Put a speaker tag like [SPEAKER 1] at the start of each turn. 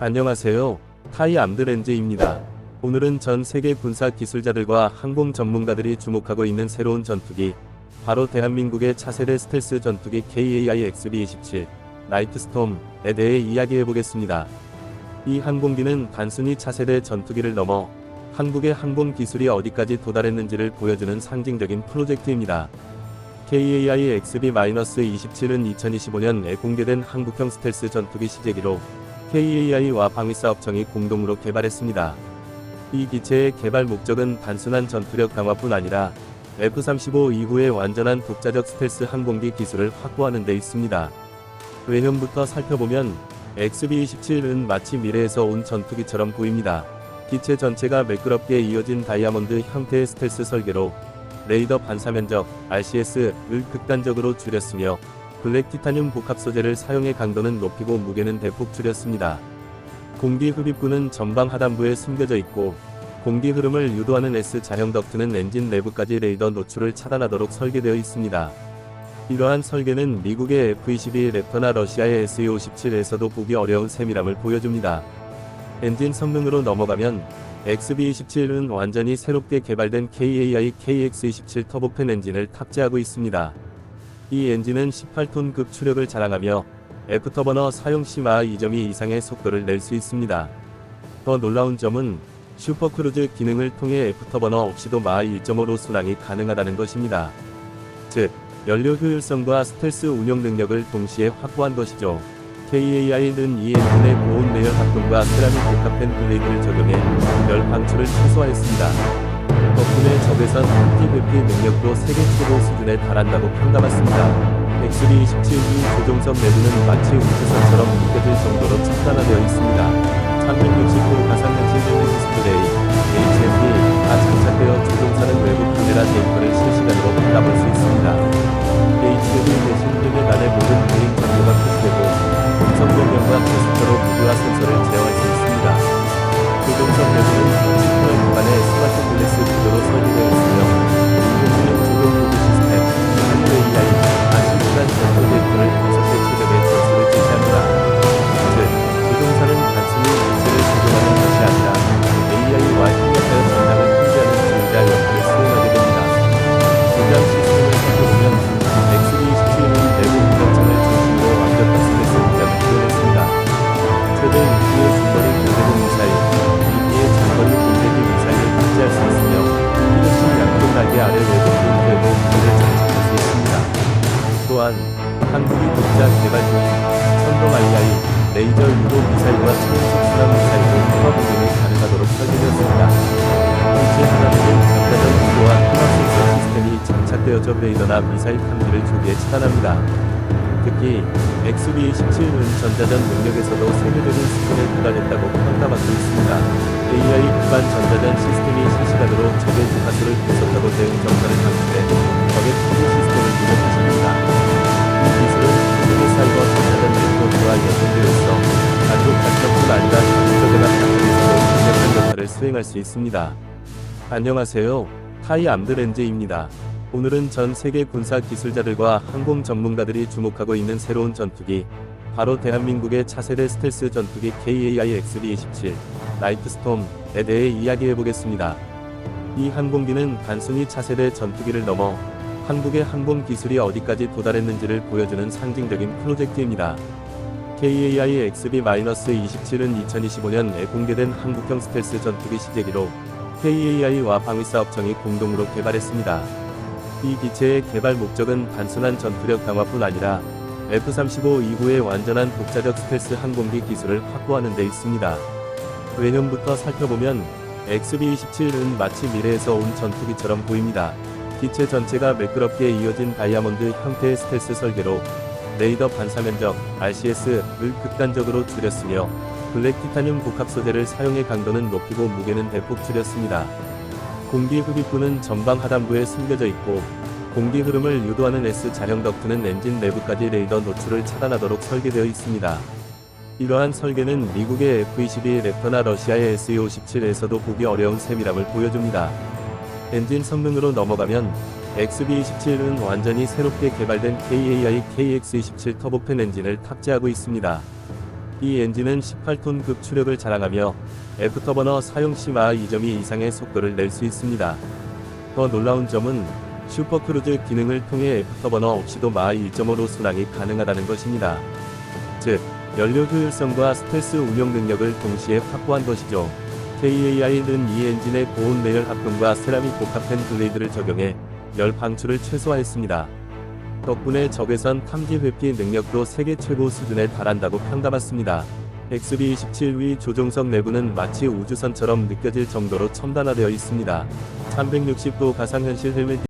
[SPEAKER 1] 안녕하세요. 타이 암드렌즈입니다. 오늘은 전 세계 군사 기술자들과 항공 전문가들이 주목하고 있는 새로운 전투기, 바로 대한민국의 차세대 스텔스 전투기 KAI XB-27 나이트스톰에 대해 이야기해 보겠습니다. 이 항공기는 단순히 차세대 전투기를 넘어 한국의 항공 기술이 어디까지 도달했는지를 보여주는 상징적인 프로젝트입니다. KAI XB-27은 2025년에 공개된 한국형 스텔스 전투기 시제기로 KAI와 방위사업청이 공동으로 개발했습니다. 이 기체의 개발 목적은 단순한 전투력 강화뿐 아니라 F-35 이후의 완전한 독자적 스텔스 항공기 기술을 확보하는 데 있습니다. 외형부터 살펴보면 XB-27은 마치 미래에서 온 전투기처럼 보입니다. 기체 전체가 매끄럽게 이어진 다이아몬드 형태의 스텔스 설계로 레이더 반사 면적 RCS를 극단적으로 줄였으며 블랙 티타늄 복합 소재를 사용해 강도는 높이고 무게는 대폭 줄였습니다. 공기 흡입구는 전방 하단부에 숨겨져 있고 공기 흐름을 유도하는 S 자형 덕트는 엔진 내부까지 레이더 노출을 차단하도록 설계되어 있습니다. 이러한 설계는 미국의 F-22 랩터나 러시아의 SU-57에서도 보기 어려운 세밀함을 보여줍니다. 엔진 성능으로 넘어가면 XB-27은 완전히 새롭게 개발된 KAI KX-27 터보팬 엔진을 탑재하고 있습니다. 이 엔진은 18톤급 추력을 자랑하며 애프터버너 사용 시 마하 2.2 이상의 속도를 낼 수 있습니다. 더 놀라운 점은 슈퍼크루즈 기능을 통해 애프터버너 없이도 마하 1.5로 순항이 가능하다는 것입니다. 즉, 연료 효율성과 스텔스 운용 능력을 동시에 확보한 것이죠. KAI는 이 엔진의 고온 내열 합동과 세라믹 데카펜 블레이드를 적용해 열 방출을 최소화했습니다. 덕분에 적외선 TVP 능력도 세계 최고 수준에 달한다고 평가받습니다. XB27이 조종석 내부는 마치 우주선처럼 느껴질 정도로 첨단화되어 있습니다. 360도 가상현실 등 디스플레이, HMD, 다 장착되어 조종사는 외부 카메라 데이터를 실시간으로 받아볼 수 있습니다. HMD 대신 등에 간의 모든 비행 정보가 표시되고 음성 변경과 제스처로 무드와 센서를 제어할. 조종석 내부는 30% II 레이저 유도 미사일과 초음속 순항 미사일도 통합 운용이 가능하도록 설계되었습니다. 기체 하나는 전자전 유도와 통합 센서 시스템이 장착되어져 레이더나 미사일 탐지를 조기에 차단합니다. 특히 XB-17은 전자전 능력에서도 세계적인 수준에 도달했다고 평가받고 있습니다. AI 기반 전자전 시스템이 실시간으로 적의 주파수를 분석하고 대응 정찰을 감지해 있어 단독 단점뿐 아니라 적극적인 학교에서도 강력한 역할을 수행할 수 있습니다. 안녕하세요. 타이 암드렌즈입니다. 오늘은 전 세계 군사 기술자들과 항공 전문가들이 주목하고 있는 새로운 전투기, 바로 대한민국의 차세대 스텔스 전투기 KAI XB-27 나이트스톰에 대해 이야기해 보겠습니다. 이 항공기는 단순히 차세대 전투기를 넘어 한국의 항공 기술이 어디까지 도달했는지를 보여주는 상징적인 프로젝트입니다. KAI XB-27은 2025년에 공개된 한국형 스텔스 전투기 시제기로 KAI와 방위사업청이 공동으로 개발했습니다. 이 기체의 개발 목적은 단순한 전투력 강화뿐 아니라 F-35 이후의 완전한 독자적 스텔스 항공기 기술을 확보하는 데 있습니다. 외형부터 살펴보면 XB-27은 마치 미래에서 온 전투기처럼 보입니다. 기체 전체가 매끄럽게 이어진 다이아몬드 형태의 스텔스 설계로 레이더 반사 면적 RCS를 극단적으로 줄였으며 블랙 티타늄 복합 소재를 사용해 강도는 높이고 무게는 대폭 줄였습니다. 공기 흡입구는 전방 하단부에 숨겨져 있고 공기 흐름을 유도하는 S 자형 덕트는 엔진 내부까지 레이더 노출을 차단하도록 설계되어 있습니다. 이러한 설계는 미국의 F-22 랩터나 러시아의 SU-57에서도 보기 어려운 세밀함을 보여줍니다. 엔진 성능으로 넘어가면 XB-27은 완전히 새롭게 개발된 KAI KX-27 터보팬 엔진을 탑재하고 있습니다. 이 엔진은 18톤급 추력을 자랑하며 애프터버너 사용 시 마하 2.2 이상의 속도를 낼 수 있습니다. 더 놀라운 점은 슈퍼크루즈 기능을 통해 애프터버너 없이도 마하 1.5로 순항이 가능하다는 것입니다. 즉, 연료 효율성과 스텔스 운용 능력을 동시에 확보한 것이죠. KAI는 이 엔진의 고온 내열 합금과 세라믹 복합팬 블레이드를 적용해 열 방출을 최소화했습니다. 덕분에 적외선 탐지 회피 능력도 세계 최고 수준에 달한다고 평가받습니다. XB27위 조종석 내부는 마치 우주선처럼 느껴질 정도로 첨단화되어 있습니다. 360도 가상현실 헬멧